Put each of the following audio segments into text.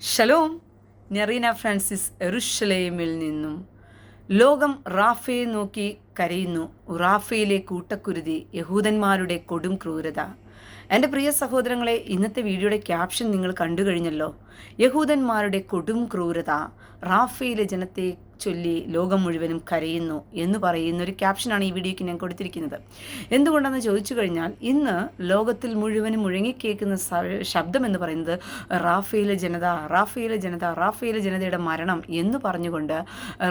Shalom. ഞെറീന Francis എറുഷലേമിൽ നിന്നും. ലോകം റാഫയെ നോക്കി കരയുന്നു. റാഫയിലെ കൂട്ടക്കുരുതി യഹൂദന്മാരുടെ കൊടും ക്രൂരത. എന്റെ പ്രിയ സഹോദരങ്ങളെ ഇന്നത്തെ വീഡിയോയുടെ ക്യാപ്ഷൻ നിങ്ങൾ കണ്ടു കഴിഞ്ഞല്ലോ. യഹൂദന്മാരുടെ കൊടും ക്രൂരത റാഫയിലെ ജനത്തെ ചൊല്ലി ലോകം മുഴുവനും കരയുന്നു എന്ന് പറയുന്ന ഒരു ക്യാപ്ഷനാണ് ഈ വീഡിയോയ്ക്ക് ഞാൻ കൊടുത്തിരിക്കുന്നത്. എന്തുകൊണ്ടെന്ന് ചോദിച്ചു കഴിഞ്ഞാൽ ഇന്ന് ലോകത്തിൽ മുഴുവനും മുഴങ്ങിക്കേക്കുന്ന ശബ്ദം എന്ന് പറയുന്നത് റാഫയിലെ ജനത റാഫയിലെ ജനത റാഫയിലെ ജനതയുടെ മരണം എന്ന് പറഞ്ഞുകൊണ്ട്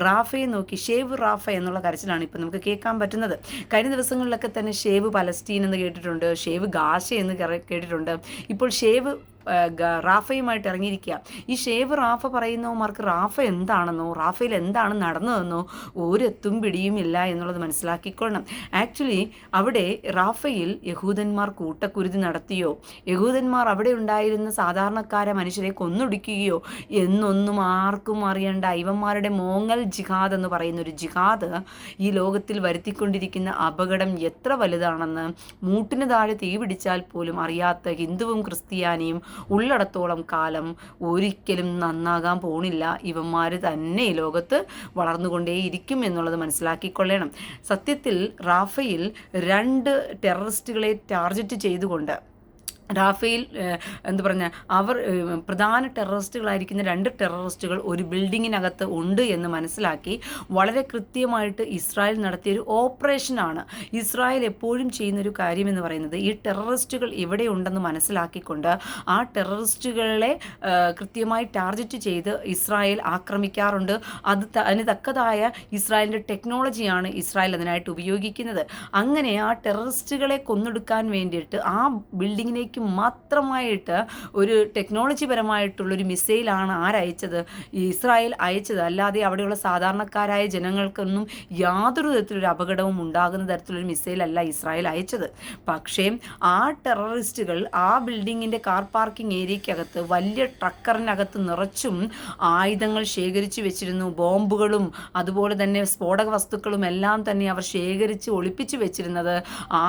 റാഫയെ നോക്കി ഷേവ് റാഫ എന്നുള്ള കരച്ചിലാണ് ഇപ്പം നമുക്ക് കേൾക്കാൻ പറ്റുന്നത്. കഴിഞ്ഞ ദിവസങ്ങളിലൊക്കെ തന്നെ ഷേവ് പലസ്തീൻ എന്ന് കേട്ടിട്ടുണ്ട് ഷേവ് ഗാശ എന്ന് കേട്ടിട്ടുണ്ട്. ഇപ്പോൾ ഷേവ് റാഫയുമായിട്ട് ഇറങ്ങിയിരിക്കുക ഈ ഷേവ് റാഫ പറയുന്നവന്മാർക്ക് റാഫ എന്താണെന്നോ റാഫയിൽ എന്താണ് നടന്നതെന്നോ ഒരെത്തും പിടിയും ഇല്ല എന്നുള്ളത് മനസ്സിലാക്കിക്കൊള്ളണം. ആക്ച്വലി അവിടെ റാഫയിൽ യഹൂദന്മാർ കൂട്ടക്കുരുതി നടത്തിയോ യഹൂദന്മാർ അവിടെ ഉണ്ടായിരുന്ന സാധാരണക്കാരെ മനുഷ്യരെ കൊന്നൊടുക്കുകയോ എന്നൊന്നും ആർക്കും അറിയേണ്ട. ഇവന്മാരുടെ മോങ്ങൽ ജിഹാദ് എന്ന് പറയുന്ന ഒരു ജിഹാദ് ഈ ലോകത്തിൽ വരുത്തിക്കൊണ്ടിരിക്കുന്ന അപകടം എത്ര വലുതാണെന്ന് മൂട്ടിന് താഴെ തീ പിടിച്ചാൽ പോലും അറിയാത്ത ഹിന്ദുവും ക്രിസ്ത്യാനിയും ഉള്ളിടത്തോളം കാലം ഒരിക്കലും നന്നാകാൻ പോണില്ല. ഇവന്മാർ തന്നെ ഈ ലോകത്ത് വളർന്നുകൊണ്ടേയിരിക്കും എന്നുള്ളത് മനസ്സിലാക്കിക്കൊള്ളണം. സത്യത്തിൽ റാഫയിൽ രണ്ട് ടെററിസ്റ്റുകളെ ടാർഗറ്റ് ചെയ്തുകൊണ്ട് റാഫേൽ എന്ത് പറഞ്ഞ അവർ പ്രധാന ടെററിസ്റ്റുകളായിരിക്കുന്ന രണ്ട് ടെററിസ്റ്റുകൾ ഒരു ബിൽഡിങ്ങിനകത്ത് ഉണ്ട് എന്ന് മനസ്സിലാക്കി വളരെ കൃത്യമായിട്ട് ഇസ്രായേൽ നടത്തിയൊരു ഓപ്പറേഷനാണ്. ഇസ്രായേൽ എപ്പോഴും ചെയ്യുന്നൊരു കാര്യമെന്ന് പറയുന്നത് ഈ ടെററിസ്റ്റുകൾ ഇവിടെ ഉണ്ടെന്ന് മനസ്സിലാക്കിക്കൊണ്ട് ആ ടെററിസ്റ്റുകളെ കൃത്യമായി ടാർഗറ്റ് ചെയ്ത് ഇസ്രായേൽ ആക്രമിക്കാറുണ്ട്. അത് അതിന് തക്കതായ ഇസ്രായേലിന്റെ ടെക്നോളജിയാണ് ഇസ്രായേൽ അതിനായിട്ട് ഉപയോഗിക്കുന്നത്. അങ്ങനെ ആ ടെററിസ്റ്റുകളെ കൊന്നൊടുക്കാൻ വേണ്ടിയിട്ട് ആ ബിൽഡിങ്ങിലേക്ക് മാത്രമായിട്ട് ഒരു ടെക്നോളജി പരമായിട്ടുള്ളൊരു മിസൈലാണ് ആരയച്ചത് ഇസ്രായേൽ അയച്ചത്. അല്ലാതെ അവിടെയുള്ള സാധാരണക്കാരായ ജനങ്ങൾക്കൊന്നും യാതൊരു തരത്തിലൊരു അപകടവും ഉണ്ടാകുന്ന തരത്തിലൊരു മിസൈലല്ല ഇസ്രായേൽ അയച്ചത്. പക്ഷേ ആ ടെററിസ്റ്റുകൾ ആ ബിൽഡിങ്ങിന്റെ കാർ പാർക്കിംഗ് ഏരിയക്കകത്ത് വലിയ ട്രക്കറിനകത്ത് നിറച്ചും ആയുധങ്ങൾ ശേഖരിച്ചു വെച്ചിരുന്നു. ബോംബുകളും അതുപോലെ തന്നെ സ്ഫോടക വസ്തുക്കളും എല്ലാം തന്നെ അവർ ശേഖരിച്ച് ഒളിപ്പിച്ചു വെച്ചിരുന്നത് ആ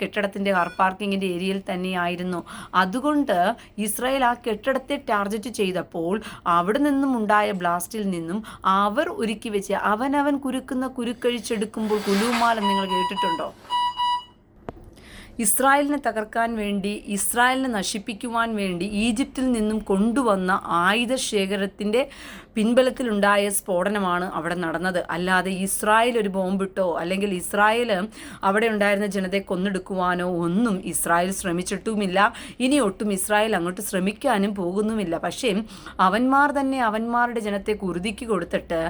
കെട്ടിടത്തിന്റെ കാർ പാർക്കിങ്ങിന്റെ ഏരിയയിൽ തന്നെയായിരുന്നു. അതുകൊണ്ട് ഇസ്രായേൽ ആ കെട്ടിടത്തെ ടാർഗറ്റ് ചെയ്തപ്പോൾ അവിടെ നിന്നും ഉണ്ടായ ബ്ലാസ്റ്റിൽ നിന്നും അവർ ഒരുക്കി വെച്ച് അവനവൻ കുരുക്കുന്ന കുരുക്കഴിച്ചെടുക്കുമ്പോൾ കുലുമാലം നിങ്ങൾ കേട്ടിട്ടുണ്ടോ? ഇസ്രായേലിനെ തകർക്കാൻ വേണ്ടി ഇസ്രായേലിനെ നശിപ്പിക്കുവാൻ വേണ്ടി ഈജിപ്തിൽ നിന്നും കൊണ്ടുവന്ന ആയുധ ശേഖരത്തിന്റെ പിൻബലത്തിലുണ്ടായ സ്ഫോടനമാണ് അവിടെ നടന്നത്. അല്ലാതെ ഇസ്രായേൽ ഒരു ബോംബിട്ടോ അല്ലെങ്കിൽ ഇസ്രായേൽ അവിടെ ഉണ്ടായിരുന്ന ജനതയെ കൊന്നെടുക്കുവാനോ ഒന്നും ഇസ്രായേൽ ശ്രമിച്ചിട്ടുമില്ല. ഇനി ഒട്ടും ഇസ്രായേൽ അങ്ങോട്ട് ശ്രമിക്കാനും പോകുന്നുമില്ല. പക്ഷേ അവന്മാർ തന്നെ അവന്മാരുടെ ജനത്തെ കുരുതിക്ക് കൊടുത്തിട്ട്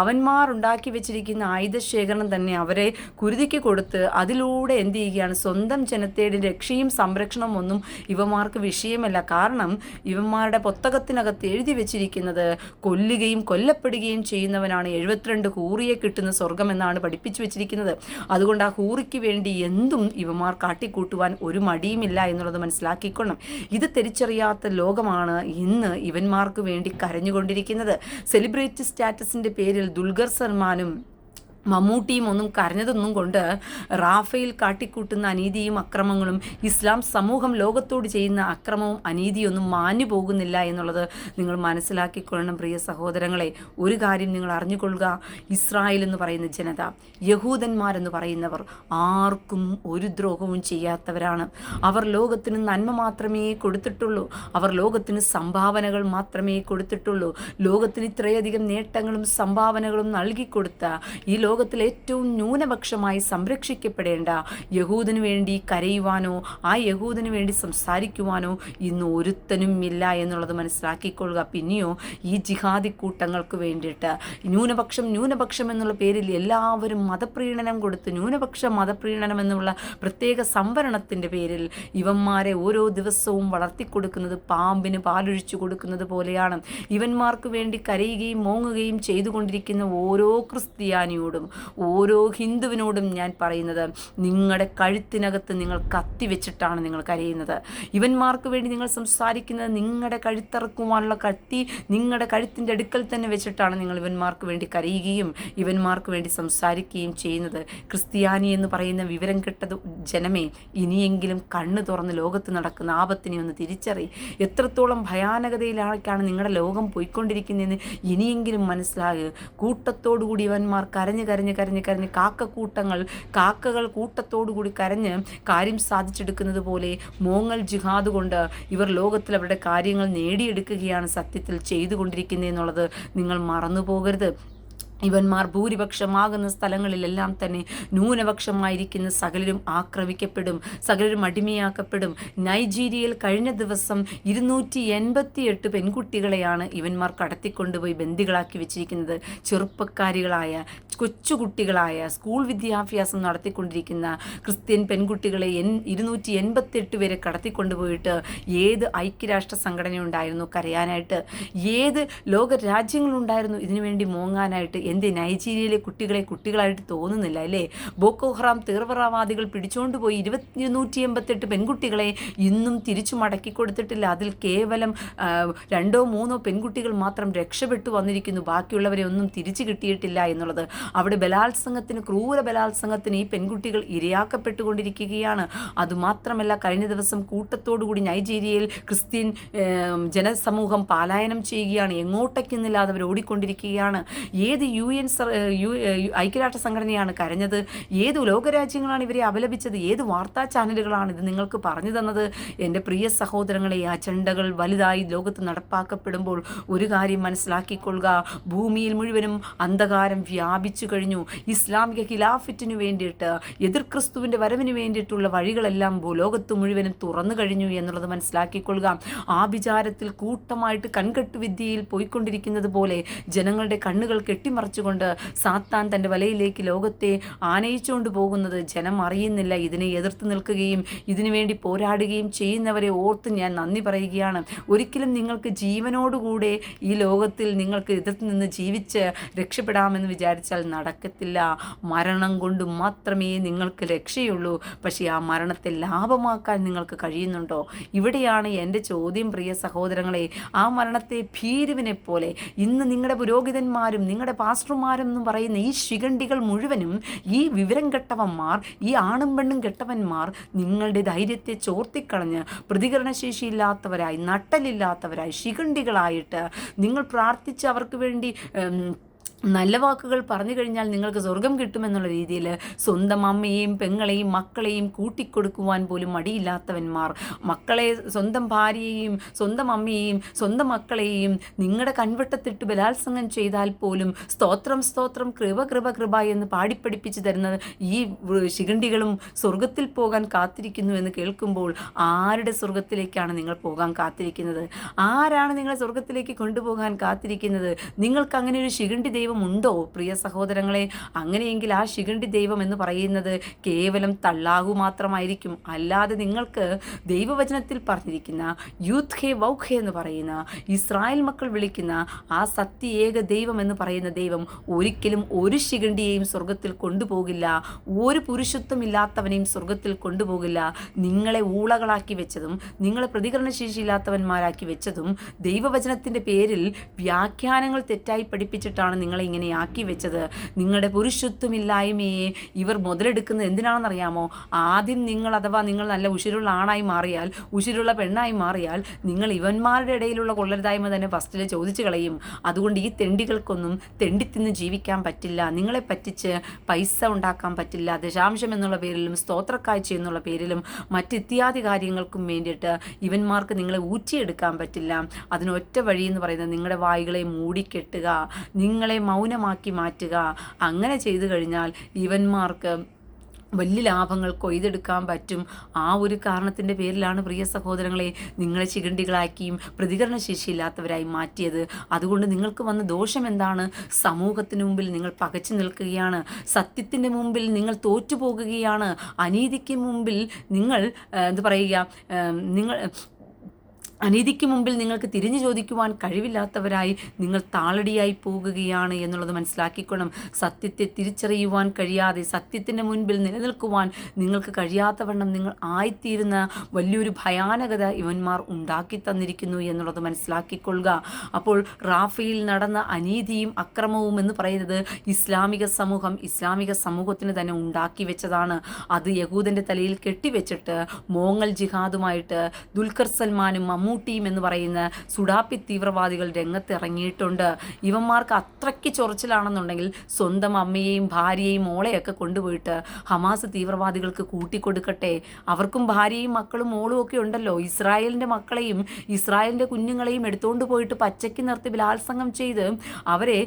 അവന്മാർ ഉണ്ടാക്കി വെച്ചിരിക്കുന്ന ആയുധ ശേഖരണം തന്നെ അവരെ കുരുതിക്ക് കൊടുത്ത് അതിലൂടെ എന്ത് ചെയ്യുകയാണ്? സ്വന്തം ജനതയുടെ രക്ഷയും സംരക്ഷണവും ഒന്നും ഇവന്മാർക്ക് വിഷയമല്ല. കാരണം ഇവന്മാരുടെ പുസ്തകത്തിനകത്ത് എഴുതി വെച്ചിരിക്കുന്നത് കൊല്ലുകയും കൊല്ലപ്പെടുകയും ചെയ്യുന്നവനാണ് എഴുപത്തിരണ്ട് ഹൂറിയെ കിട്ടുന്ന സ്വർഗം എന്നാണ് പഠിപ്പിച്ചു വെച്ചിരിക്കുന്നത്. അതുകൊണ്ട് ആ ഹൂറിക്ക് വേണ്ടി എന്തും ഇവമാർ കാട്ടിക്കൂട്ടുവാൻ ഒരു മടിയുമില്ല എന്നുള്ളത് മനസ്സിലാക്കിക്കൊള്ളണം. ഇത് തിരിച്ചറിയാത്ത ലോകമാണ് ഇന്ന് ഇവന്മാർക്ക് വേണ്ടി കരഞ്ഞുകൊണ്ടിരിക്കുന്നത്. സെലിബ്രിറ്റി സ്റ്റാറ്റസിന്റെ പേരിൽ ദുൽഖർ സൽമാനും മമ്മൂട്ടിയും ഒന്നും കരഞ്ഞതൊന്നും കൊണ്ട് റാഫേൽ കാട്ടിക്കൂട്ടുന്ന അനീതിയും അക്രമങ്ങളും ഇസ്ലാം സമൂഹം ലോകത്തോട് ചെയ്യുന്ന അക്രമവും അനീതിയൊന്നും മാഞ്ഞു പോകുന്നില്ല എന്നുള്ളത് നിങ്ങൾ മനസ്സിലാക്കിക്കൊള്ളണം പ്രിയ സഹോദരങ്ങളെ. ഒരു കാര്യം നിങ്ങൾ അറിഞ്ഞുകൊള്ളുക. ഇസ്രായേൽ എന്ന് പറയുന്ന ജനത യഹൂദന്മാരെന്ന് പറയുന്നവർ ആർക്കും ഒരു ദ്രോഹവും ചെയ്യാത്തവരാണ്. അവർ ലോകത്തിന് നന്മ മാത്രമേ കൊടുത്തിട്ടുള്ളൂ. അവർ ലോകത്തിന് സംഭാവനകൾ മാത്രമേ കൊടുത്തിട്ടുള്ളൂ. ലോകത്തിന് ഇത്രയധികം നേട്ടങ്ങളും സംഭാവനകളും നൽകിക്കൊടുത്ത ഈ ലോകത്തിൽ ഏറ്റവും ന്യൂനപക്ഷമായി സംരക്ഷിക്കപ്പെടേണ്ട യഹൂദന് വേണ്ടി കരയുവാനോ ആ യഹൂദന് വേണ്ടി സംസാരിക്കുവാനോ ഇന്ന് ഒരുത്തനും ഇല്ല എന്നുള്ളത് മനസ്സിലാക്കിക്കൊള്ളുക. പിന്നെയോ ഈ ജിഹാദി കൂട്ടങ്ങൾക്ക് വേണ്ടിയിട്ട് ന്യൂനപക്ഷം ന്യൂനപക്ഷം എന്നുള്ള പേരിൽ എല്ലാവരും മതപ്രീണനം കൊടുത്ത് ന്യൂനപക്ഷ മതപ്രീണനം എന്നുള്ള പ്രത്യേക സംവരണത്തിന്റെ പേരിൽ ഇവന്മാരെ ഓരോ ദിവസവും വളർത്തിക്കൊടുക്കുന്നത് പാമ്പിന് പാലൊഴിച്ചു കൊടുക്കുന്നത് പോലെയാണ്. ഇവന്മാർക്ക് വേണ്ടി കരയുകയും മോങ്ങുകയും ചെയ്തുകൊണ്ടിരിക്കുന്ന ഓരോ ക്രിസ്ത്യാനിയോടും മുസ്ലിമിനോടും ഓരോ ഹിന്ദുവിനോടും ഞാൻ പറയുന്നത് നിങ്ങളുടെ കഴുത്തിനകത്ത് നിങ്ങൾ കത്തി വെച്ചിട്ടാണ് നിങ്ങൾ കരയുന്നത്. ഇവന്മാർക്ക് വേണ്ടി നിങ്ങൾ സംസാരിക്കുന്നത് നിങ്ങളുടെ കഴുത്തിറക്കുവാനുള്ള കത്തി നിങ്ങളുടെ കഴുത്തിന്റെ അടുക്കൽ തന്നെ വെച്ചിട്ടാണ് നിങ്ങൾ ഇവന്മാർക്ക് വേണ്ടി കരയുകയും ഇവന്മാർക്ക് വേണ്ടി സംസാരിക്കുകയും ചെയ്യുന്നത്. ക്രിസ്ത്യാനി എന്ന് പറയുന്ന വിവരം കിട്ടത് ജനമേ ഇനിയെങ്കിലും കണ്ണു തുറന്ന് ലോകത്ത് നടക്കുന്ന ആപത്തിനെ ഒന്ന് തിരിച്ചറി. എത്രത്തോളം ഭയാനകതയിലേക്കാണ് നിങ്ങളുടെ ലോകം പോയിക്കൊണ്ടിരിക്കുന്നതെന്ന് ഇനിയെങ്കിലും മനസ്സിലാകുക കൂട്ടത്തോടുകൂടി ഇവന്മാർ കരഞ്ഞ് കരഞ്ഞ് കരഞ്ഞ് കരഞ്ഞ് കാക്കക്കൂട്ടങ്ങൾ കാക്കകൾ കൂട്ടത്തോടുകൂടി കരഞ്ഞ് കാര്യം സാധിച്ചെടുക്കുന്നത് പോലെ മോങ്ങൽ ജിഹാദ് കൊണ്ട് ഇവർ ലോകത്തിൽ അവരുടെ കാര്യങ്ങൾ നേടിയെടുക്കുകയാണ് സത്യത്തിൽ ചെയ്തുകൊണ്ടിരിക്കുന്നതെന്നുള്ളത് നിങ്ങൾ മറന്നു പോകരുത് ഇവന്മാർ ഭൂരിപക്ഷമാകുന്ന സ്ഥലങ്ങളിലെല്ലാം തന്നെ ന്യൂനപക്ഷമായിരിക്കുന്ന സകലരും ആക്രമിക്കപ്പെടും സകലരും അടിമയാക്കപ്പെടും. നൈജീരിയയിൽ കഴിഞ്ഞ ദിവസം ഇരുന്നൂറ്റി എൺപത്തിയെട്ട് പെൺകുട്ടികളെയാണ് ഇവന്മാർ കടത്തിക്കൊണ്ടുപോയി ബന്ദികളാക്കി വെച്ചിരിക്കുന്നത്. ചെറുപ്പക്കാരികളായ കൊച്ചുകുട്ടികളായ സ്കൂൾ വിദ്യാഭ്യാസം നടത്തിക്കൊണ്ടിരിക്കുന്ന ക്രിസ്ത്യൻ പെൺകുട്ടികളെ എൻ ഇരുന്നൂറ്റി എൺപത്തെട്ട് പേരെ കടത്തിക്കൊണ്ടുപോയിട്ട് ഏത് ഐക്യരാഷ്ട്ര സംഘടന ഉണ്ടായിരുന്നു കരയാനായിട്ട് ഏത് ലോക രാജ്യങ്ങളുണ്ടായിരുന്നു? ഇതിനുവേണ്ടി മോങ്ങാനായിട്ട് എന്ത് നൈജീരിയയിലെ കുട്ടികളെ കുട്ടികളായിട്ട് തോന്നുന്നില്ല അല്ലേ? ബോക്കോ ഹറാം തീവ്രവാദികൾ പിടിച്ചുകൊണ്ടുപോയി ഇരുപത്തി ഇരുന്നൂറ്റി എൺപത്തെട്ട് പെൺകുട്ടികളെ ഇന്നും തിരിച്ചു മടക്കി കൊടുത്തിട്ടില്ല. അതിൽ കേവലം രണ്ടോ മൂന്നോ പെൺകുട്ടികൾ മാത്രം രക്ഷപ്പെട്ടു വന്നിരിക്കുന്നു. ബാക്കിയുള്ളവരെ ഒന്നും തിരിച്ചു കിട്ടിയിട്ടില്ല എന്നുള്ളത് അവിടെ ബലാത്സംഗത്തിന് ക്രൂര ബലാത്സംഗത്തിന് ഈ പെൺകുട്ടികൾ ഇരയാക്കപ്പെട്ടുകൊണ്ടിരിക്കുകയാണ്. അതുമാത്രമല്ല കഴിഞ്ഞ ദിവസം കൂട്ടത്തോടുകൂടി നൈജീരിയയിൽ ക്രിസ്ത്യൻ ജനസമൂഹം പാലായനം ചെയ്യുകയാണ്. എങ്ങോട്ടേക്കെന്നില്ലാതെ അവർ ഓടിക്കൊണ്ടിരിക്കുകയാണ്. ഏത് യു എൻ ഐക്യരാഷ്ട്ര സംഘടനയാണ് കരഞ്ഞത്? ഏത് ലോകരാജ്യങ്ങളാണ് ഇവരെ അപലപിച്ചത്? ഏത് വാർത്താ ചാനലുകളാണ് ഇത് നിങ്ങൾക്ക് പറഞ്ഞു തന്നത്? എന്റെ പ്രിയ സഹോദരങ്ങളെ ആ ചണ്ടകൾ വലുതായി ലോകത്ത് നടപ്പാക്കപ്പെടുമ്പോൾ ഒരു കാര്യം മനസ്സിലാക്കിക്കൊള്ളുക. ഭൂമിയിൽ മുഴുവനും അന്ധകാരം വ്യാപിച്ചു കഴിഞ്ഞു. ഇസ്ലാമിക ഖിലാഫറ്റിനു വേണ്ടിയിട്ട് എതിർ ക്രിസ്തുവിന്റെ വരവിന് വേണ്ടിയിട്ടുള്ള വഴികളെല്ലാം ലോകത്ത് മുഴുവനും തുറന്നു കഴിഞ്ഞു എന്നുള്ളത് മനസ്സിലാക്കിക്കൊള്ളുക. ആഭിചാരത്തിൽ കൂട്ടമായിട്ട് കൺകെട്ടുവിദ്യയിൽ പോയിക്കൊണ്ടിരിക്കുന്നത് പോലെ ജനങ്ങളുടെ കണ്ണുകൾ കെട്ടിമറച്ചുകൊണ്ട് സാത്താൻ തന്റെ വലയിലേക്ക് ലോകത്തെ ആനയിച്ചുകൊണ്ട് പോകുന്നത് ജനം അറിയുന്നില്ല. ഇതിനെ എതിർത്ത് നിൽക്കുകയും ഇതിനുവേണ്ടി പോരാടുകയും ചെയ്യുന്നവരെ ഓർത്ത് ഞാൻ നന്ദി പറയുകയാണ്. ഒരിക്കലും നിങ്ങൾക്ക് ജീവനോടുകൂടെ ഈ ലോകത്തിൽ നിങ്ങൾക്ക് എതിർത്ത് നിന്ന് ജീവിച്ച് രക്ഷപ്പെടാമെന്ന് വിചാരിച്ചാൽ നടക്കത്തില്ല. മരണം കൊണ്ട് മാത്രമേ നിങ്ങൾക്ക് രക്ഷയുള്ളൂ. പക്ഷേ ആ മരണത്തെ ലാഭമാക്കാൻ നിങ്ങൾക്ക് കഴിയുന്നുണ്ടോ? ഇവിടെയാണ് എന്റെ ചോദ്യം പ്രിയ സഹോദരങ്ങളെ. ആ മരണത്തെ ഭീരുവിനെ പോലെ ഇന്ന് നിങ്ങളുടെ പുരോഹിതന്മാരും നിങ്ങളുടെ പാസ്റ്റർമാരും എന്ന് പറയുന്ന ഈ ശിഖണ്ഡികൾ മുഴുവനും ഈ വിവരം കെട്ടവന്മാർ ഈ ആണും പെണ്ണും കെട്ടവന്മാർ നിങ്ങളുടെ ധൈര്യത്തെ ചോർത്തിക്കളഞ്ഞ് പ്രതികരണശേഷിയില്ലാത്തവരായി നട്ടലില്ലാത്തവരായി ശിഖണ്ഡികളായിട്ട് നിങ്ങൾ പ്രാർത്ഥിച്ച് അവർക്ക് വേണ്ടി നല്ല വാക്കുകൾ പറഞ്ഞു കഴിഞ്ഞാൽ നിങ്ങൾക്ക് സ്വർഗം കിട്ടുമെന്നുള്ള രീതിയിൽ സ്വന്തം അമ്മയെയും പെങ്ങളെയും മക്കളെയും കൂട്ടിക്കൊടുക്കുവാൻ പോലും മടിയില്ലാത്തവന്മാർ. മക്കളെ സ്വന്തം ഭാര്യയെയും സ്വന്തം അമ്മയെയും സ്വന്തം മക്കളെയും നിങ്ങളുടെ കൺവെട്ടത്തിട്ട് ബലാത്സംഗം ചെയ്താൽ പോലും സ്തോത്രം സ്തോത്രം കൃപ കൃപ കൃപ എന്ന് പാടിപ്പഠിപ്പിച്ച് തരുന്ന ഈ ശിഖണ്ഡികളും സ്വർഗത്തിൽ പോകാൻ കാത്തിരിക്കുന്നു എന്ന് കേൾക്കുമ്പോൾ ആരുടെ സ്വർഗത്തിലേക്കാണ് നിങ്ങൾ പോകാൻ കാത്തിരിക്കുന്നത്? ആരാണ് നിങ്ങളെ സ്വർഗത്തിലേക്ക് കൊണ്ടുപോകാൻ കാത്തിരിക്കുന്നത്? നിങ്ങൾക്ക് അങ്ങനെ ഒരു ശിഖണ്ഡി ദൈവം ദൈവമുണ്ടോ? പ്രിയ സഹോദരങ്ങളെ അങ്ങനെയെങ്കിൽ ആ ശിഖണ്ഡി ദൈവം എന്ന് പറയുന്നത് കേവലം തള്ളാകു മാത്രമായിരിക്കും. അല്ലാതെ നിങ്ങൾക്ക് ദൈവവചനത്തിൽ പറഞ്ഞിരിക്കുന്ന യൂത്ത് ഹേ വൗഖേ എന്ന് പറയുന്ന ഇസ്രായേൽ മക്കൾ വിളിക്കുന്ന ആ സത്യേക ദൈവം എന്ന് പറയുന്ന ദൈവം ഒരിക്കലും ഒരു ശിഖണ്ഡിയെയും സ്വർഗത്തിൽ കൊണ്ടുപോകില്ല. ഒരു പുരുഷത്വം ഇല്ലാത്തവനെയും സ്വർഗത്തിൽ കൊണ്ടുപോകില്ല. നിങ്ങളെ ഊളകളാക്കി വെച്ചതും നിങ്ങളെ പ്രതികരണശേഷിയില്ലാത്തവന്മാരാക്കി വെച്ചതും ദൈവവചനത്തിന്റെ പേരിൽ വ്യാഖ്യാനങ്ങൾ തെറ്റായി പഠിപ്പിച്ചിട്ടാണ് നിങ്ങൾ നിങ്ങളെ ഇങ്ങനെ ആക്കി വെച്ചത്. നിങ്ങളുടെ പുരുഷത്വമില്ലായ്മയെ ഇവർ മുതലെടുക്കുന്നത് എന്തിനാണെന്നറിയാമോ? ആദ്യം നിങ്ങൾ അഥവാ നിങ്ങൾ നല്ല ഉശിരുള്ള ആണായി മാറിയാൽ ഉശിരുള്ള പെണ്ണായി മാറിയാൽ നിങ്ങൾ ഇവന്മാരുടെ ഇടയിലുള്ള കൊള്ളരുതായ്മ തന്നെ ഫസ്റ്റിൽ ചോദിച്ചു കളയും. അതുകൊണ്ട് ഈ തെണ്ടികൾക്കൊന്നും തെണ്ടിത്തിന്ന് ജീവിക്കാൻ പറ്റില്ല. നിങ്ങളെ പറ്റിച്ച് പൈസ ഉണ്ടാക്കാൻ പറ്റില്ല. ദശാംശം എന്നുള്ള പേരിലും സ്തോത്രക്കാഴ്ച എന്നുള്ള പേരിലും മറ്റിത്യാദി കാര്യങ്ങൾക്കും വേണ്ടിയിട്ട് ഇവന്മാർക്ക് നിങ്ങളെ ഊറ്റിയെടുക്കാൻ പറ്റില്ല. അതിനൊറ്റ വഴി എന്ന് പറയുന്നത് നിങ്ങളുടെ വായികളെ മൂടിക്കെട്ടുക. നിങ്ങളെ മൗനമാക്കി മാറ്റുക. അങ്ങനെ ചെയ്തു കഴിഞ്ഞാൽ ഇവന്മാർക്ക് വലിയ ലാഭങ്ങൾ കൊയ്തെടുക്കാൻ പറ്റും. ആ ഒരു കാരണത്തിന്റെ പേരിലാണ് പ്രിയ സഹോദരങ്ങളെ നിങ്ങളെ ചികണ്ടികളാക്കിയും പ്രതികരണശേഷിയില്ലാത്തവരായി മാറ്റിയത്. അതുകൊണ്ട് നിങ്ങൾക്ക് വന്ന ദോഷം എന്താണ്? സമൂഹത്തിന് മുമ്പിൽ നിങ്ങൾ പകച്ചു നിൽക്കുകയാണ്. സത്യത്തിന്റെ മുമ്പിൽ നിങ്ങൾ തോറ്റുപോകുകയാണ്. അനീതിക്ക് മുമ്പിൽ നിങ്ങൾ എന്ത് പറയുക? നിങ്ങൾ അനീതിക്ക് മുമ്പിൽ നിങ്ങൾക്ക് തിരിഞ്ഞു ചോദിക്കുവാൻ കഴിവില്ലാത്തവരായി നിങ്ങൾ താളടിയായി പോകുകയാണ് എന്നുള്ളത് മനസ്സിലാക്കിക്കൊള്ളണം. സത്യത്തെ തിരിച്ചറിയുവാൻ കഴിയാതെ സത്യത്തിന്റെ മുൻപിൽ നിലനിൽക്കുവാൻ നിങ്ങൾക്ക് കഴിയാത്തവണ്ണം നിങ്ങൾ ആയിത്തീരുന്ന വലിയൊരു ഭയാനകത ഇവന്മാർ ഉണ്ടാക്കി തന്നിരിക്കുന്നു എന്നുള്ളത് മനസ്സിലാക്കിക്കൊള്ളുക. അപ്പോൾ റാഫയിൽ നടന്ന അനീതിയും അക്രമവും എന്ന് പറയുന്നത് ഇസ്ലാമിക സമൂഹം ഇസ്ലാമിക സമൂഹത്തിന് തന്നെ ഉണ്ടാക്കി വെച്ചതാണ്. അത് യഹൂദന്റെ തലയിൽ കെട്ടിവെച്ചിട്ട് മോങ്ങൽ ജിഹാദുമായിട്ട് ദുൽഖർ സൽമാനും മമ്മൂട്ടിയും എന്ന് പറയുന്ന സുഡാപ്പി തീവ്രവാദികൾ രംഗത്തിറങ്ങിയിട്ടുണ്ട്. ഇവന്മാർക്ക് അത്രയ്ക്ക് ചൊറച്ചിലാണെന്നുണ്ടെങ്കിൽ സ്വന്തം അമ്മയെയും ഭാര്യയെയും മോളെയൊക്കെ കൊണ്ടുപോയിട്ട് ഹമാസ് തീവ്രവാദികൾക്ക് കൂട്ടിക്കൊടുക്കട്ടെ. അവർക്കും ഭാര്യയും മക്കളും മോളും ഒക്കെ ഉണ്ടല്ലോ. ഇസ്രായേലിന്റെ മക്കളെയും ഇസ്രായേലിന്റെ കുഞ്ഞുങ്ങളെയും എടുത്തുകൊണ്ട് പോയിട്ട് പച്ചയ്ക്ക് നിർത്തി ബലാത്സംഗം ചെയ്ത് അവരെ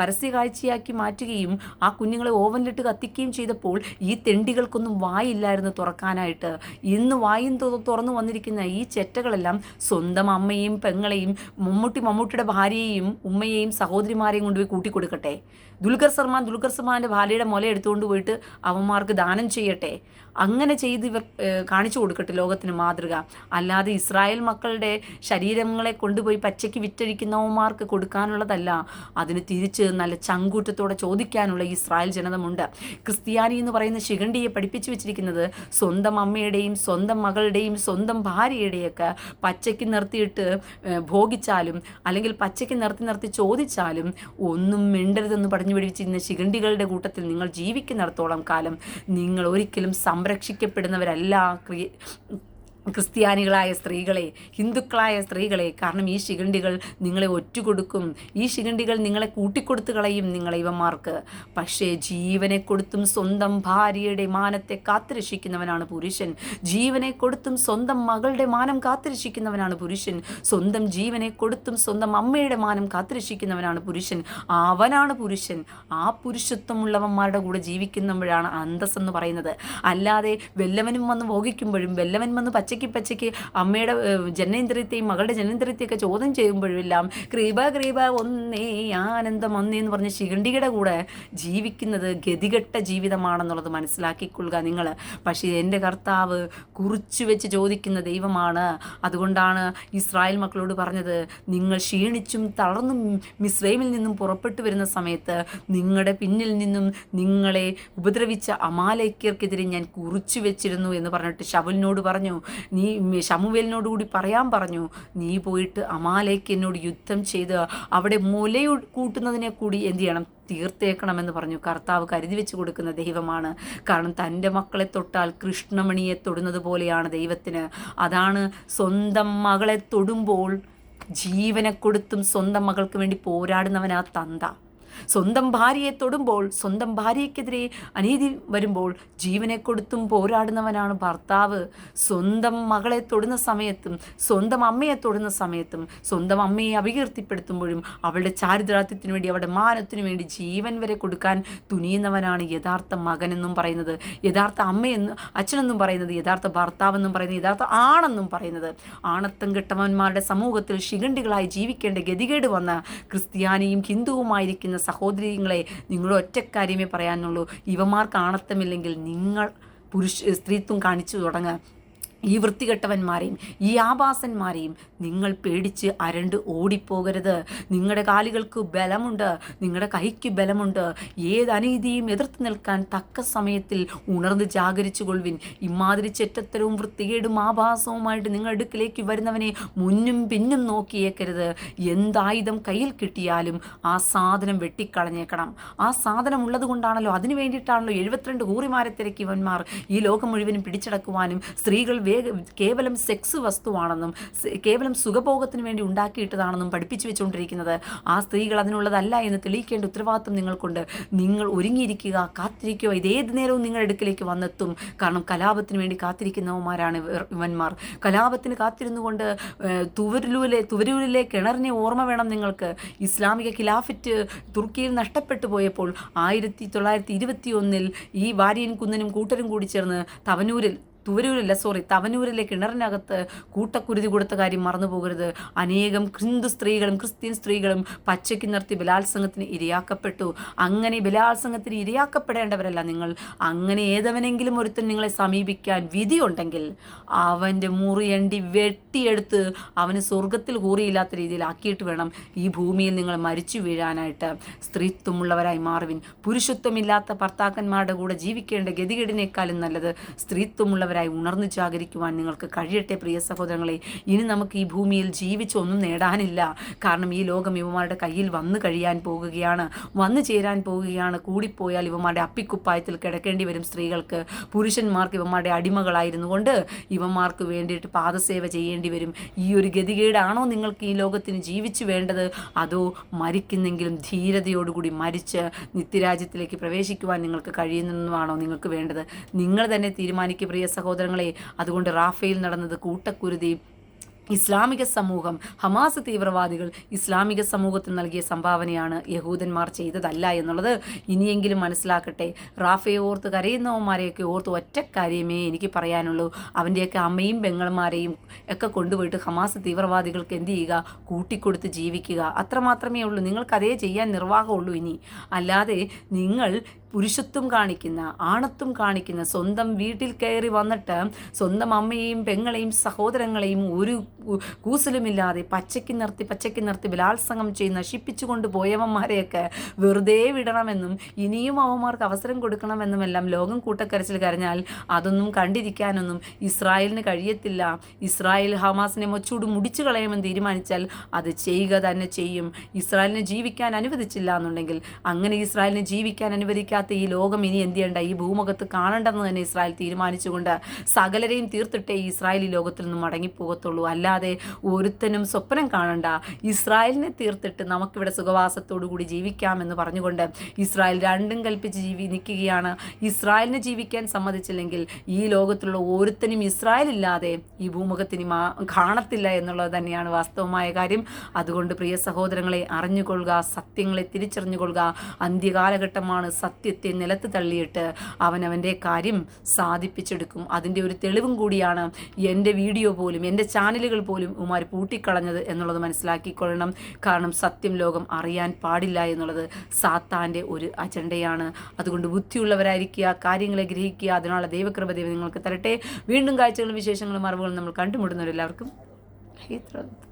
പരസ്യ കാഴ്ചയാക്കി മാറ്റുകയും ആ കുഞ്ഞുങ്ങളെ ഓവനിലിട്ട് കത്തിക്കുകയും ചെയ്തപ്പോൾ ഈ തെണ്ടികൾക്കൊന്നും വായില്ലായിരുന്നു തുറക്കാനായിട്ട്. ഇന്ന് വായും തുറന്നു വന്നിരിക്കുന്ന ഈ ചെറ്റകളെല്ലാം സ്വന്തം അമ്മയും പെങ്ങളെയും മമ്മൂട്ടി മമ്മൂട്ടിയുടെ ഭാര്യയെയും ഉമ്മയെയും സഹോദരിമാരെയും കൊണ്ടുപോയി കൂട്ടിക്കൊടുക്കട്ടെ? ദുൽഖർ സൽമാൻ ദുൽഖർ സൽമാന്റെ ഭാര്യയുടെ മുല എടുത്തുകൊണ്ട് പോയിട്ട് അവന്മാർക്ക് ദാനം ചെയ്യട്ടെ. അങ്ങനെ ചെയ്ത് ഇവർ കാണിച്ചു കൊടുക്കട്ടെ ലോകത്തിന് മാതൃക. അല്ലാതെ ഇസ്രായേൽ മക്കളുടെ ശരീരങ്ങളെ കൊണ്ടുപോയി പച്ചയ്ക്ക് വിറ്റഴിക്കുന്നവന്മാർക്ക് കൊടുക്കാനുള്ളതല്ല. അതിന് തിരിച്ച് നല്ല ചങ്കൂറ്റത്തോടെ ചോദിക്കാനുള്ള ഇസ്രായേൽ ജനതമുണ്ട്. ക്രിസ്ത്യാനി എന്ന് പറയുന്ന ശിഖണ്ഡിയെ പഠിപ്പിച്ചു വെച്ചിരിക്കുന്നത് സ്വന്തം അമ്മയുടെയും സ്വന്തം മകളുടെയും സ്വന്തം ഭാര്യയുടെയൊക്കെ പച്ചയ്ക്ക് നിർത്തിയിട്ട് ഭോഗിച്ചാലും അല്ലെങ്കിൽ പച്ചയ്ക്ക് നിർത്തി നിർത്തി ചോദിച്ചാലും ഒന്നും മിണ്ടരുതെന്ന് പറഞ്ഞു പിടിച്ചിരുന്ന ശിഖണ്ഡികളുടെ കൂട്ടത്തിൽ നിങ്ങൾ ജീവിക്കുന്നിടത്തോളം കാലം നിങ്ങൾ ഒരിക്കലും സംരക്ഷിക്കപ്പെടുന്നവരല്ല ക്രിയ ക്രിസ്ത്യാനികളായ സ്ത്രീകളെ ഹിന്ദുക്കളായ സ്ത്രീകളെ കാരണം ഈ ശിഖണ്ഡികൾ നിങ്ങളെ ഒറ്റുകൊടുക്കും. ഈ ശിഖണ്ഡികൾ നിങ്ങളെ കൂട്ടിക്കൊടുത്തു കളയും നിങ്ങളെ ഇവന്മാർക്ക്. പക്ഷേ ജീവനെ കൊടുത്തും സ്വന്തം ഭാര്യയുടെ മാനത്തെ കാത്തുരക്ഷിക്കുന്നവനാണ് പുരുഷൻ. ജീവനെ കൊടുത്തും സ്വന്തം മകളുടെ മാനം കാത്തുരക്ഷിക്കുന്നവനാണ് പുരുഷൻ. സ്വന്തം ജീവനെ കൊടുത്തും സ്വന്തം അമ്മയുടെ മാനം കാത്തുരക്ഷിക്കുന്നവനാണ് പുരുഷൻ. അവനാണ് പുരുഷൻ. ആ പുരുഷത്വമുള്ളവന്മാരുടെ കൂടെ ജീവിക്കുന്നപ്പോഴാണ് അന്തസ് എന്ന് പറയുന്നത്. അല്ലാതെ വെല്ലവനും വന്ന് ഭോഗിക്കുമ്പോഴും വെല്ലവൻ വന്ന് പച്ചയ്ക്ക് പച്ചയ്ക്ക് അമ്മയുടെ ജനനേന്ദ്രിയത്തെയും മകളുടെ ജനേന്ദ്രിയത്തെയൊക്കെ ചോദ്യം ചെയ്യുമ്പോഴെല്ലാം കൃപ കൃപ ഒന്നേ ആനന്ദം ഒന്നേ എന്ന് പറഞ്ഞ് ശിഖണ്ഡിയുടെ കൂടെ ജീവിക്കുന്നത് ഗതികെട്ട ജീവിതമാണെന്നുള്ളത് മനസ്സിലാക്കിക്കൊള്ളുക നിങ്ങൾ. പക്ഷേ എന്റെ കർത്താവ് കുറിച്ചു വെച്ച് ചോദിക്കുന്ന ദൈവമാണ്. അതുകൊണ്ടാണ് ഇസ്രായേൽ മക്കളോട് പറഞ്ഞത് നിങ്ങൾ ക്ഷീണിച്ചും തളർന്നും മിസ്രൈമിൽ നിന്നും പുറപ്പെട്ടു വരുന്ന സമയത്ത് നിങ്ങളുടെ പിന്നിൽ നിന്നും നിങ്ങളെ ഉപദ്രവിച്ച അമാലേക്കർക്കെതിരെ ഞാൻ കുറിച്ചു വെച്ചിരുന്നു എന്ന് പറഞ്ഞിട്ട് ശവലിനോട് പറഞ്ഞു. നീ ഷമുവേലിനോട് കൂടി പറയാൻ പറഞ്ഞു. നീ പോയിട്ട് അമാലേക്ക് എന്നോട് യുദ്ധം ചെയ്ത് അവിടെ മുലയു കൂട്ടുന്നതിനെ കൂടി എന്ത് ചെയ്യണം? തീർത്തേക്കണമെന്ന് പറഞ്ഞു. കർത്താവ് കരുതി വെച്ച് കൊടുക്കുന്ന ദൈവമാണ്. കാരണം തന്റെ മക്കളെ തൊട്ടാൽ കൃഷ്ണമണിയെ തൊടുന്നത് പോലെയാണ് ദൈവത്തിന്. അതാണ് സ്വന്തം മകളെ തൊടുമ്പോൾ ജീവനെ കൊടുത്തും സ്വന്തം മകൾക്ക് വേണ്ടി പോരാടുന്നവനാ തന്ത. സ്വന്തം ഭാര്യയെ തൊടുമ്പോൾ സ്വന്തം ഭാര്യയ്ക്കെതിരെ അനീതി വരുമ്പോൾ ജീവനെ കൊടുത്തും പോരാടുന്നവനാണ് ഭർത്താവ്. സ്വന്തം മകളെ തൊടുന്ന സമയത്തും സ്വന്തം അമ്മയെ തൊടുന്ന സമയത്തും സ്വന്തം അമ്മയെ അപകീർത്തിപ്പെടുത്തുമ്പോഴും അവളുടെ ചാരിദ്രാത്യത്തിനു വേണ്ടി അവളുടെ മാനത്തിനു വേണ്ടി ജീവൻ വരെ കൊടുക്കാൻ തുനിയുന്നവനാണ് യഥാർത്ഥ മകനെന്നും പറയുന്നത്. യഥാർത്ഥ അമ്മയെന്നും അച്ഛനെന്നും പറയുന്നത്. യഥാർത്ഥ ഭർത്താവെന്നും പറയുന്നത്. യഥാർത്ഥ ആണെന്നും പറയുന്നത്. ആണത്തം കെട്ടവന്മാരുടെ സമൂഹത്തിൽ ശിഖണ്ഡികളായി ജീവിക്കേണ്ട ഗതികേട് വന്ന ക്രിസ്ത്യാനിയും ഹിന്ദുവുമായിരിക്കുന്ന സഹോദരിങ്ങളെ നിങ്ങൾ ഒറ്റക്കാര്യമേ പറയാനുള്ളൂ. ഇവമാർക്ക് ആണത്തമില്ലെങ്കിൽ നിങ്ങൾ പുരുഷ സ്ത്രീത്വം കാണിച്ചു തുടങ്ങുക. ഈ വൃത്തികെട്ടവന്മാരെയും ഈ ആഭാസന്മാരെയും നിങ്ങൾ പേടിച്ച് അരണ്ട് ഓടിപ്പോകരുത്. നിങ്ങളുടെ കാലുകൾക്ക് ബലമുണ്ട് നിങ്ങളുടെ കൈക്ക് ബലമുണ്ട്. ഏത് അനീതിയും എതിർത്ത് നിൽക്കാൻ തക്ക സമയത്തിൽ ഉണർന്ന് ജാഗരിച്ചു കൊള്ളുവിൻ. ഇമാതിരി ചെറ്റത്തരവും വൃത്തികേടും ആഭാസവുമായിട്ട് നിങ്ങളുടെ അടുക്കിലേക്ക് വരുന്നവനെ മുന്നും പിന്നും നോക്കിയേക്കരുത്. എന്തായുധം കയ്യിൽ കിട്ടിയാലും ആ സാധനം വെട്ടിക്കളഞ്ഞേക്കണം. ആ സാധനം ഉള്ളത് കൊണ്ടാണല്ലോ അതിനു വേണ്ടിയിട്ടാണല്ലോ എഴുപത്തിരണ്ട് കൂറിമാരെ തിരക്കിയവന്മാർ ഈ ലോകം മുഴുവനും പിടിച്ചടക്കുവാനും സ്ത്രീകൾ കേവലം സെക്സ് വസ്തുവാണെന്നും കേവലം സുഖഭോഗത്തിന് വേണ്ടി ഉണ്ടാക്കിയിട്ടതാണെന്നും പഠിപ്പിച്ചു വെച്ചുകൊണ്ടിരിക്കുന്നത്. ആ സ്ത്രീകൾ അതിനുള്ളതല്ല എന്ന് തെളിയിക്കേണ്ട ഉത്തരവാദിത്വം നിങ്ങൾക്കുണ്ട്. നിങ്ങൾ ഒരുങ്ങിയിരിക്കുക കാത്തിരിക്കുക ഇതേത് നേരവും നിങ്ങളുടെ അടുക്കിലേക്ക് വന്നെത്തും. കാരണം കലാപത്തിന് വേണ്ടി കാത്തിരിക്കുന്നവന്മാരാണ് ഇവന്മാർ. കലാപത്തിന് കാത്തിരുന്നുകൊണ്ട് തുവരൂരിലെ തുവരൂരിലെ കിണറിനെ ഓർമ്മ വേണം നിങ്ങൾക്ക്. ഇസ്ലാമിക ഖിലാഫറ്റ് തുർക്കിയിൽ നഷ്ടപ്പെട്ടു പോയപ്പോൾ ആയിരത്തി തൊള്ളായിരത്തി ഇരുപത്തി ഒന്നിൽ ഈ വാര്യൻ കുന്നനും കൂട്ടരും കൂടി ചേർന്ന് തവനൂരിൽ തുവരൂരല്ല സോറി തവനൂരിലെ കിണറിനകത്ത് കൂട്ടക്കുരുതി കൊടുത്ത കാര്യം മറന്നു പോകരുത്. അനേകം ഹിന്ദു സ്ത്രീകളും ക്രിസ്ത്യൻ സ്ത്രീകളും പച്ചയ്ക്ക് നിർത്തി ബലാത്സംഗത്തിന് ഇരയാക്കപ്പെട്ടു. അങ്ങനെ ബലാത്സംഗത്തിന് ഇരയാക്കപ്പെടേണ്ടവരല്ല നിങ്ങൾ. അങ്ങനെ ഏതവനെങ്കിലും ഒരുത്തൻ നിങ്ങളെ സമീപിക്കാൻ വിധിയുണ്ടെങ്കിൽ അവന്റെ മുറിയണ്ടി വെട്ടിയെടുത്ത് അവന് സ്വർഗത്തിൽ കൂറിയില്ലാത്ത രീതിയിൽ ആക്കിയിട്ട് വേണം ഈ ഭൂമിയിൽ നിങ്ങൾ മരിച്ചു വീഴാനായിട്ട്. സ്ത്രീത്വമുള്ളവരായി മാറുവിൻ. പുരുഷത്വമില്ലാത്ത ഭർത്താക്കന്മാരുടെ കൂടെ ജീവിക്കേണ്ട ഗതികേടിനേക്കാളും നല്ലത് സ്ത്രീത്വമുള്ളവരായി ഉണർന്നു ജാഗരിക്കുവാൻ നിങ്ങൾക്ക് കഴിയട്ടെ പ്രിയ സഹോദരങ്ങളെ. ഇനി നമുക്ക് ഈ ഭൂമിയിൽ ജീവിച്ചൊന്നും നേടാനില്ല. കാരണം ഈ ലോകം ഇവമാരുടെ കയ്യിൽ വന്നു കഴിയാൻ പോകുകയാണ്. വന്നു ചേരാൻ പോവുകയാണ് കൂടിപ്പോയാൽ ഇവമാരുടെ അപ്പിക്കുപ്പായത്തിൽ കിടക്കേണ്ടി വരും സ്ത്രീകൾക്ക്. പുരുഷന്മാർക്ക് ഇവമാരുടെ അടിമകളായിരുന്നു കൊണ്ട് ഇവന്മാർക്ക് വേണ്ടിയിട്ട് പാദസേവ ചെയ്യേണ്ടി വരും. ഈ ഒരു ഗതികേടാണോ നിങ്ങൾക്ക് ഈ ലോകത്തിന് ജീവിച്ചു വേണ്ടത്? അതോ മരിക്കുന്നെങ്കിലും ധീരതയോടുകൂടി മരിച്ച് നിത്യരാജ്യത്തിലേക്ക് പ്രവേശിക്കുവാൻ നിങ്ങൾക്ക് കഴിയുന്നതാണോ നിങ്ങൾക്ക് വേണ്ടത്? നിങ്ങൾ തന്നെ തീരുമാനിക്കുക പ്രിയ സഹോദരങ്ങളെ അതുകൊണ്ട് റാഫേൽ നടന്നത് കൂട്ടക്കുരുതി. ഇസ്ലാമിക സമൂഹം ഹമാസ് തീവ്രവാദികൾ ഇസ്ലാമിക സമൂഹത്തിന് നൽകിയ സംഭാവനയാണ് യഹൂദന്മാർ ചെയ്തതല്ല എന്നുള്ളത് ഇനിയെങ്കിലും മനസ്സിലാക്കട്ടെ. റാഫയെ ഓർത്ത് കരയുന്നവന്മാരെയൊക്കെ ഓർത്ത് ഒറ്റ കാര്യമേ എനിക്ക് പറയാനുള്ളൂ. അവന്റെയൊക്കെ അമ്മയും പെങ്ങൾമാരെയും ഒക്കെ കൊണ്ടുപോയിട്ട് ഹമാസ് തീവ്രവാദികൾക്ക് എന്ത് ചെയ്യുക? കൂട്ടിക്കൊടുത്ത് ജീവിക്കുക. അത്രമാത്രമേ ഉള്ളൂ. നിങ്ങൾക്കതേ ചെയ്യാൻ നിർവാഹമുള്ളൂ ഇനി. അല്ലാതെ നിങ്ങൾ പുരുഷത്വം കാണിക്കുന്ന ആണത്വം കാണിക്കുന്ന സ്വന്തം വീട്ടിൽ കയറി വന്നിട്ട് സ്വന്തം അമ്മയെയും പെങ്ങളെയും സഹോദരങ്ങളെയും ഒരു കൂസലുമില്ലാതെ പച്ചയ്ക്ക് നിർത്തി പച്ചയ്ക്ക് നിർത്തി ബലാത്സംഗം ചെയ്ത് നശിപ്പിച്ചു കൊണ്ടുപോയവന്മാരെയൊക്കെ വെറുതെ വിടണമെന്നും ഇനിയും അവന്മാർക്ക് അവസരം കൊടുക്കണമെന്നും എല്ലാം ലോകം കൂട്ടക്കരച്ചിൽ കരഞ്ഞാൽ അതൊന്നും കണ്ടിരിക്കാനൊന്നും ഇസ്രായേലിന് കഴിയത്തില്ല. ഇസ്രായേൽ ഹമാസിനെ മൊച്ചൂട് മുടിച്ചു കളയുമെന്ന് തീരുമാനിച്ചാൽ അത് ചെയ്യുക തന്നെ ചെയ്യും. ഇസ്രായേലിനെ ജീവിക്കാൻ അനുവദിച്ചില്ല എന്നുണ്ടെങ്കിൽ അങ്ങനെ ഇസ്രായേലിനെ ജീവിക്കാൻ അനുവദിക്കാത്ത ഈ ലോകം ഇനി എന്ത് ചെയ്യണ്ട? ഈ ഭൂമുഖത്ത് കാണണ്ടെന്ന് തന്നെ ഇസ്രായേൽ തീരുമാനിച്ചുകൊണ്ട് സകലരെയും തീർത്തിട്ടേ ഈ ഇസ്രായേൽ ഈ ലോകത്തിൽ നിന്ന് മടങ്ങിപ്പോകത്തുള്ളൂ. അല്ലാതെ ഒരുത്തനും സ്വപ്നം കാണണ്ട. ഇസ്രായേലിനെ തീർത്തിട്ട് നമുക്കിവിടെ സുഖവാസത്തോടു കൂടി ജീവിക്കാമെന്ന് പറഞ്ഞുകൊണ്ട് ഇസ്രായേൽ രണ്ടും കൽപ്പിച്ച് ജീവി നിൽക്കുകയാണ്. ഇസ്രായേലിനെ ജീവിക്കാൻ സമ്മതിച്ചില്ലെങ്കിൽ ഈ ലോകത്തുള്ള ഒരുത്തനും ഇസ്രായേൽ ഇല്ലാതെ ഈ ഭൂമുഖത്തിന് മാ കാണത്തില്ല എന്നുള്ളത് തന്നെയാണ് വാസ്തവമായ കാര്യം. അതുകൊണ്ട് പ്രിയ സഹോദരങ്ങളെ അറിഞ്ഞുകൊള്ളുക സത്യങ്ങളെ തിരിച്ചറിഞ്ഞുകൊള്ളുക. അന്ത്യകാലഘട്ടമാണ് സത്യത്തെ നിലത്ത് തള്ളിയിട്ട് അവനവന്റെ കാര്യം സാധിപ്പിച്ചെടുക്കും. അതിന്റെ ഒരു തെളിവും കൂടിയാണ് എന്റെ വീഡിയോ പോലും എന്റെ ചാനലുകൾ പോലും ഉമാർ പൂട്ടിക്കളഞ്ഞത് എന്നുള്ളത് മനസ്സിലാക്കിക്കൊള്ളണം. കാരണം സത്യം ലോകം അറിയാൻ പാടില്ല എന്നുള്ളത് സാത്താന്റെ ഒരു അജണ്ടയാണ്. അതുകൊണ്ട് ബുദ്ധിയുള്ളവരായിരിക്കുക കാര്യങ്ങളെ ഗ്രഹിക്കുക അതിനുള്ള ദൈവകൃപ ദൈവം നിങ്ങൾക്ക് തരട്ടെ. വീണ്ടും കാഴ്ചകളും വിശേഷങ്ങളും അറിവുകളും നമ്മൾ കണ്ടുമുട്ടുന്നവരെല്ലാവർക്കും ഹിത്രത്ത്